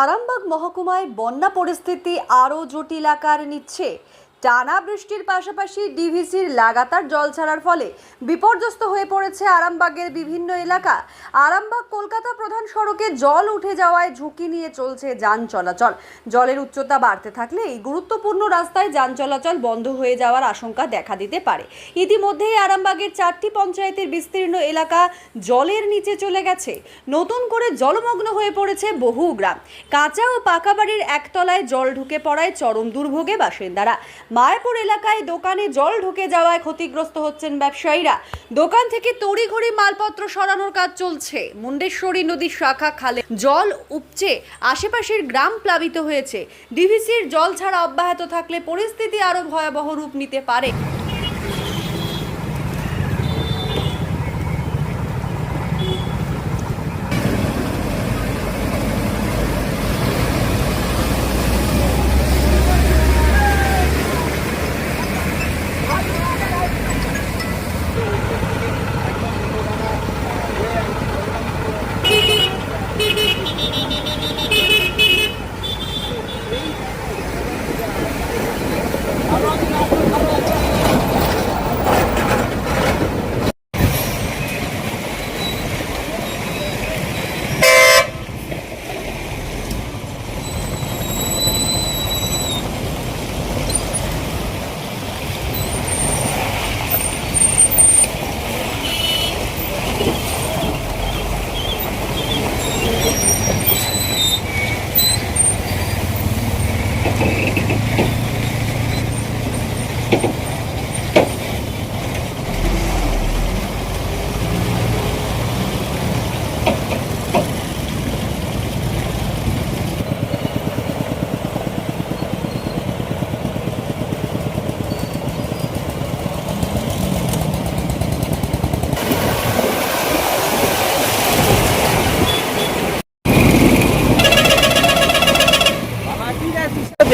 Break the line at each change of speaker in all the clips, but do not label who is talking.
আরামবাগ মহকুমায় বন্যা পরিস্থিতি আরও জটিল আকার নিচ্ছে। টানা বৃষ্টির পাশাপাশি ডিভিসির লাগাতার জল ছাড়ার ফলে বিপর্যস্ত হয়ে পড়েছে আরামবাগের বিভিন্ন এলাকা। আরামবাগ কলকাতা প্রধান সড়কে জল উঠে যাওয়ায় ঝুঁকি নিয়ে চলছে যান চলাচল। জলের উচ্চতা বাড়তে থাকলে এই গুরুত্বপূর্ণ রাস্তায় যান চলাচল বন্ধ হয়ে যাওয়ার আশঙ্কা দেখা দিতে পারে। ইতিমধ্যেই আরামবাগের চারটি পঞ্চায়েতের বিস্তীর্ণ এলাকা জলের নিচে চলে গেছে। নতুন করে জলমগ্ন হয়ে পড়েছে বহু গ্রাম। কাঁচা ও পাকা বাড়ির একতলায় জল ঢুকে পড়ায় চরম দুর্ভোগে বাসিন্দারা। মায়াপুর এলাকায় দোকানে জল ঢুকে যাওয়ায় ক্ষতিগ্রস্ত হচ্ছেন ব্যবসায়ীরা। দোকান থেকে তড়িঘড়ি মালপত্র সরানোর কাজ চলছে। মুন্ডেশ্বরী নদীর শাখা খালে জল উপচে আশেপাশের গ্রাম প্লাবিত হয়েছে। ডিভিসির জল ছাড়া অব্যাহত থাকলে পরিস্থিতি আরও ভয়াবহ রূপ নিতে পারে।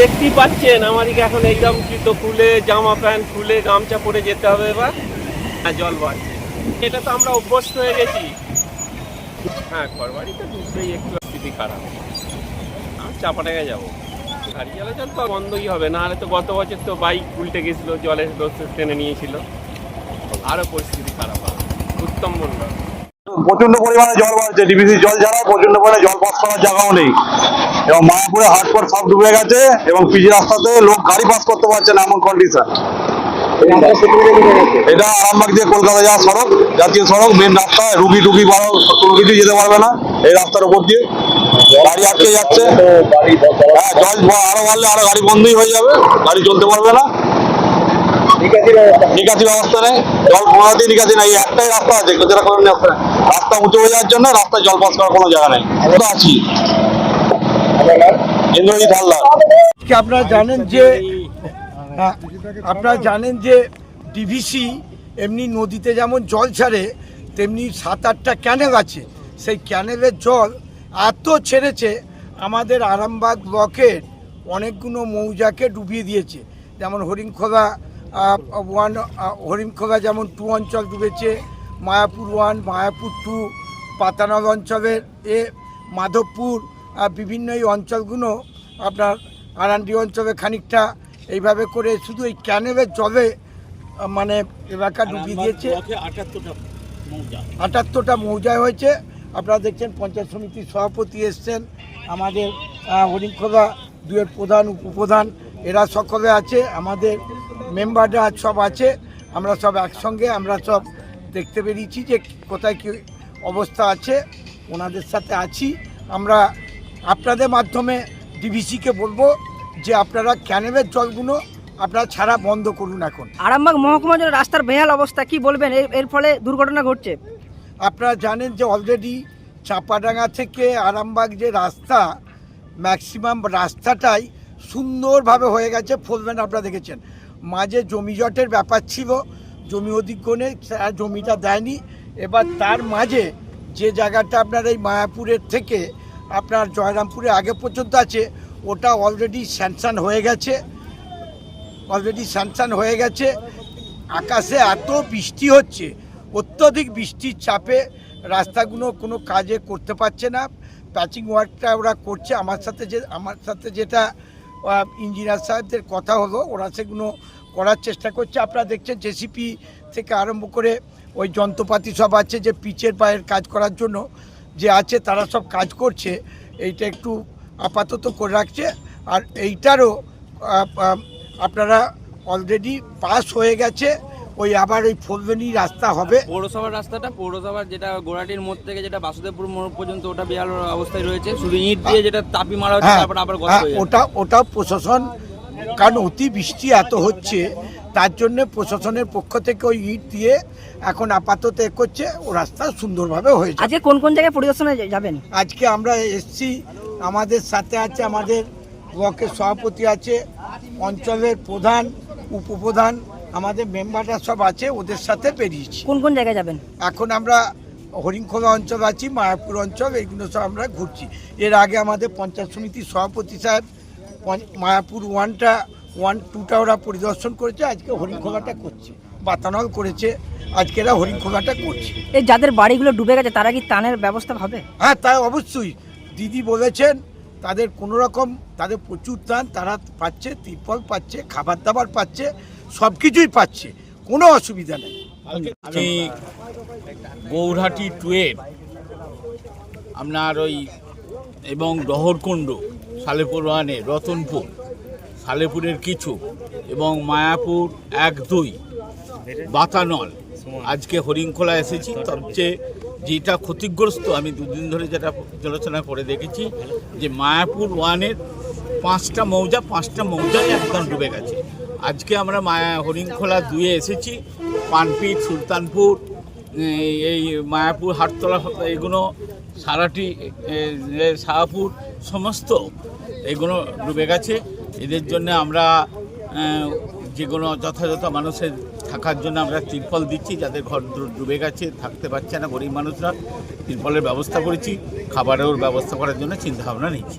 দেখতেই পাচ্ছেন, আমাদেরকে এখন একদম জুতো খুলে, জামা প্যান্ট খুলে, গামছা পরে যেতে হবে এবার। হ্যাঁ জল বাড়ছে। এটা তো আমরা অভ্যস্ত হয়ে গেছি। হ্যাঁ ঘর বাড়ি তো ঢুকতেই একটু স্থিতি খারাপ। আমি চাপাটাকে যাব। গাড়ি চলাচল তো বন্ধই হবে, নাহলে তো গত বছর তো বাইক উল্টে গেছিল দোষ টেনে নিয়েছিল। আরও পরিস্থিতি খারাপ হবে। উত্তম মন্ডল
প্রচণ্ড পরিমাণে জল বাড়ছে ডিবিসি জল ছাড়া প্রচণ্ড পরিমাণে জল পাস করার জায়গাও নেই। এবং মায়াপুরে হাটপট সব ডুবে গেছে এবং পিজি রাস্তাতে লোক গাড়ি পাস করতে পারছে না এমন কন্ডিশন এটা আরামবাগ দিয়ে কলকাতা যাওয়ার সড়ক, জাতীয় সড়ক মেন রাস্তা, রুগী টুগি বারো কোনো কিছু যেতে পারবে না এই রাস্তার উপর দিয়ে। গাড়ি আটকে যাচ্ছে। হ্যাঁ জল আরও বাড়লে আরও গাড়ি বন্ধই হয়ে যাবে, গাড়ি চলতে পারবে না। নিকাশি ব্যবস্থা নেই, জল পনেরো দিন নিকাশি নেই একটাই রাস্তা আছে রাস্তা। উঁচু হয়ে যাওয়ার জন্য রাস্তায় জল পাস করার কোনো জায়গা নেই। আছি।
আপনারা জানেন যে আপনারা জানেন যে ডিভিসি এমনি নদীতে যেমন জল ছাড়ে, তেমনি সাত আটটা ক্যানেল আছে। সেই ক্যানেলের জল এত ছেড়েছে, আমাদের আরামবাগ ব্লকের অনেকগুলো মৌজাকে ডুবিয়ে দিয়েছে। যেমন হরিণখোলা ওয়ান হরিণখোলা যেমন টু অঞ্চল ডুবেছে, মায়াপুর ওয়ান, মায়াপুর টু পাতানল অঞ্চলের এ, মাধবপুর বিভিন্ন এই অঞ্চলগুলো আপনার আরান্ডি অঞ্চলে খানিকটা এইভাবে করে শুধু এই ক্যানেলের জলে মানে এলাকা ডুবিয়ে দিয়েছে। আটাত্তরটা মৌজায় হয়েছে। আপনারা দেখছেন পঞ্চায়েত সমিতির সভাপতি এসছেন। আমাদের হরিণখোলা দুয়ের প্রধান উপপ্রধান এরা সকলে আছে। আমাদের মেম্বাররা সব আছে। আমরা সব একসঙ্গে আমরা সব দেখতে বেরিয়েছি যে কোথায় কী অবস্থা আছে। ওনাদের সাথে আছি। আমরা আপনাদের মাধ্যমে ডিভিসিকে বলব যে আপনারা ক্যানেলের জলগুলো আপনারা ছাড়া বন্ধ করুন এখন।
আরামবাগ মহকুমার জন্য রাস্তার বেহাল অবস্থা কি বলবেন? এর ফলে দুর্ঘটনা ঘটছে।
আপনারা জানেন যে অলরেডি চাপাডাঙ্গা থেকে আরামবাগ যে রাস্তা ম্যাক্সিমাম রাস্তাটাই সুন্দরভাবে হয়ে গেছে। ফোলবেন আপনারা দেখেছেন। মাঝে জমি জটের ব্যাপার ছিল জমি অধিগ্রহণে জমিটা দেয়নি। এবার তার মাঝে যে জায়গাটা আপনার এই মায়াপুরের থেকে আপনার জয়রামপুরে আগে পর্যন্ত আছে, ওটা অলরেডি স্যাংশন হয়ে গেছে। অলরেডি স্যাংশন হয়ে গেছে। আকাশে এত বৃষ্টি হচ্ছে, অত্যধিক বৃষ্টির চাপে রাস্তাগুলো কোনো কাজে করতে পারছে না। প্যাচিং ওয়ার্কটা ওরা করছে। আমার সাথে যে, আমার সাথে যেটা ইঞ্জিনিয়ার সাহেবদের কথা হলো, ওরা সেগুলো করার চেষ্টা করছে। আপনারা দেখছেন জেসিপি থেকে আরম্ভ করে ওই যন্ত্রপাতি সব আছে যে পিচের পায়ের কাজ করার জন্য। যে আছে তারা সব কাজ করছে এইটা একটু আপাতত করে রাখছে। আর এইটারও আপনারা অলরেডি পাস হয়ে গেছে ওই আবার ওই ফোরলেনি রাস্তা হবে।
পৌরসভার রাস্তাটা পৌরসভার যেটা গোড়াটির মোড় থেকে যেটা বাসুদেবপুর মোড় পর্যন্ত ওটা বিহার অবস্থায় রয়েছে শুধু ইট দিয়ে যেটা তাপি মারা হচ্ছে
হ্যাঁ।
তারপর আবার
হ্যাঁ,
হয়ে।
ওটা ওটা প্রশাসন কারণ অতি বৃষ্টি এত হচ্ছে তার জন্য প্রশাসনের পক্ষ থেকে ওই ইট দিয়ে এখন আপাতত এ করছে। ও রাস্তা সুন্দরভাবে হয়ে যাবে।
আজকে কোন কোন জায়গায় পরিদর্শনে যাবেন?
আজকে আমরা এসছি আমাদের সাথে আছে আমাদের ব্লকের সভাপতি আছে অঞ্চলের প্রধান উপপ্রধান আমাদের মেম্বাররা সব আছে ওদের সাথে বেরিয়েছি।
কোন কোন জায়গায় যাবেন?
এখন আমরা হরিণখোলা অঞ্চল আছি মায়াপুর অঞ্চল এইগুলো সব আমরা ঘুরছি। এর আগে আমাদের পঞ্চায়েত সমিতির সভাপতি সাহেব মায়াপুর ওয়ানটা ওয়ান টুটা ওরা পরিদর্শন করেছে আজকে হরিণখোলাটা করছে। বাতানল করেছে আজকে এরা হরিণখোলাটা করছে।
এই যাদের বাড়িগুলো ডুবে গেছে তারা কি ত্রাণের ব্যবস্থা হবে?
হ্যাঁ তাই অবশ্যই। দিদি বলেছেন তাদের কোনো রকম তাদের প্রচুর ত্রাণ তারা পাচ্ছে তিরপল পাচ্ছে খাবার দাবার পাচ্ছে সব কিছুই পাচ্ছে। কোনো অসুবিধা নেই।
আমি গৌরহাটি টুয়ের আপনার ওই এবং ডহরকুণ্ড সালেপুর ওয়ানে রতনপুর। সালেপুরের কিছু এবং মায়াপুর এক দুই। বাতানল। আজকে হরিংখোলা এসেছি। সবচেয়ে যেটা ক্ষতিগ্রস্ত, আমি দুদিন ধরে যেটা আলোচনা করে দেখেছি যে মায়াপুর ওয়ানের পাঁচটা মৌজা, পাঁচটা মৌজায় একদম ডুবে গেছে। আজকে আমরা মায়া হরিংখোলা দুয়ে এসেছি। পানপিট সুলতানপুর, এই মায়াপুর, হাটতলা এগুলো সারাটি শাহপুর সমস্ত এগুলো ডুবে গেছে। এদের জন্য আমরা যে কোনো যথাযথ মানুষের থাকার জন্য আমরা ত্রিপল দিচ্ছি, যাদের ঘর ডুবে গেছে, থাকতে পারছে না গরিব মানুষরা। ত্রিপলের ব্যবস্থা করেছি, খাবারের ব্যবস্থা করার জন্য চিন্তাভাবনা নিচ্ছি।